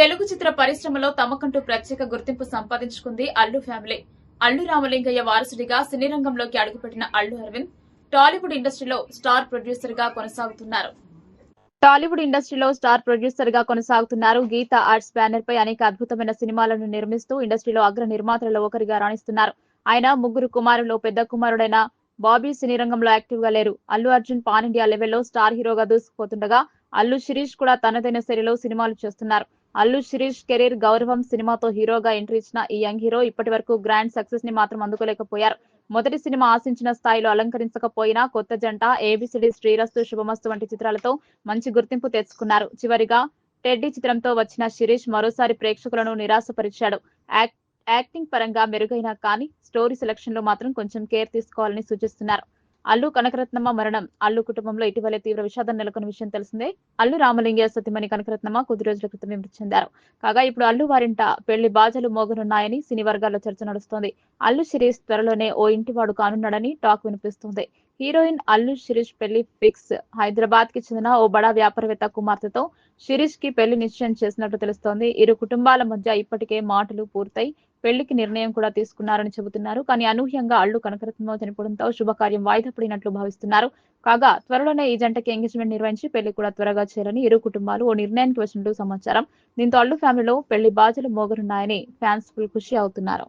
తెలుగు చిత్ర పరిశ్రమలో తమకంటూ ప్రత్యేక గుర్తింపు సంపాదించుకుంది అల్లు ఫ్యామిలీ. అల్లు రామలింగయ్య వారసుడిగా సినీ రంగంలోకి అడుగుపెట్టిన అల్లు అరవింద్ టాలీవుడ్ ఇండస్ట్రీలో స్టార్ ప్రొడ్యూసర్గా కొనసాగుతున్నారు. టాలీవుడ్ ఇండస్ట్రీలో స్టార్ ప్రొడ్యూసర్గా కొనసాగుతున్నారు గీత ఆర్ట్స్ బ్యానర్ పై అనేక అద్భుతమైన సినిమాలను నిర్మిస్తూ ఇండస్ట్రీలో అగ్ర నిర్మాతలలో ఒకరిగా రాణిస్తున్నారు. ఆయన ముగ్గురు కుమారులు పెద్ద కుమారుడైన బాబీ సినీ రంగంలో యాక్టివ్గా లేరు. అల్లు అర్జున్ పాన్ ఇండియా లెవెల్లో స్టార్ హీరోగా దూసుకుపోతుండగా అల్లు శిరీష్ కూడా తనదైన శైలిలో సినిమాలు చేస్తున్నారు. అల్లు శిరీష్ కెరీర్ గౌరవం సినిమాతో హీరోగా ఎంట్రీ ఇచ్చిన ఈ యంగ్ హీరో ఇప్పటి వరకు గ్రాండ్ సక్సెస్ని మాత్రం అందుకోలేకపోయారు. మొదటి సినిమా ఆశించిన స్థాయిలో అలంకరించకపోయినా కొత్త జంట ఏబిసిడి శ్రీరస్తు శుభమస్తు వంటి చిత్రాలతో మంచి గుర్తింపు తెచ్చుకున్నారు. చివరిగా టెడ్డీ చిత్రంతో వచ్చిన శిరీష్ మరోసారి ప్రేక్షకులను నిరాశపరిచాడు. యాక్టింగ్ పరంగా మెరుగైన కానీ స్టోరీ సెలక్షన్లో మాత్రం కొంచెం కేర్ తీసుకోవాలని సూచిస్తున్నారు. అల్లు కనకరత్నమ్మ మరణం. అల్లు కుటుంబంలో ఇటీవలే తీవ్ర విషాదం నెలకొన్న విషయం తెలిసిందే. అల్లు రామలింగయ్య సతీమణి కనకరత్నమ్మ కొద్ది రోజుల క్రితమే మృతి చెందారు. కాగా ఇప్పుడు అల్లు వారింట పెళ్ళి బాజలు మోగనున్నాయని సినీ వర్గాల్లో చర్చ నడుస్తోంది. అల్లు శిరీష్ త్వరలోనే ఓ ఇంటివాడు కానున్నాడని టాక్ వినిపిస్తుంది. హీరోయిన్ అల్లు శిరీష్ పెళ్ళి ఫిక్స్. హైదరాబాద్కి చెందిన ఓ బడా వ్యాపారవేత్త కుమార్తెతో శిరీష్కి పెళ్ళి నిశ్చయం చేసినట్టు తెలుస్తోంది. ఇరు కుటుంబాల మధ్య ఇప్పటికే మాటలు పూర్తయి పెళ్ళికి నిర్ణయం కూడా తీసుకున్నారని చెబుతున్నారు. కానీ అనూహ్యంగా అల్లు కనకరత్నమో చనిపోవడంతో శుభకార్యం వాయిదా పడినట్లు భావిస్తున్నారు. కాగా త్వరలోనే ఈ జంటకి ఎంగేజ్మెంట్ నిర్వహించి పెళ్ళి కూడా త్వరగా చేయాలని ఇరు కుటుంబాలు ఓ నిర్ణయానికి వచ్చినట్టు సమాచారం. దీంతో అల్లు ఫ్యామిలీలో పెళ్ళి బాధలు మోగనున్నాయని ఫ్యాన్స్ ఫుల్ ఖుషి అవుతున్నారు.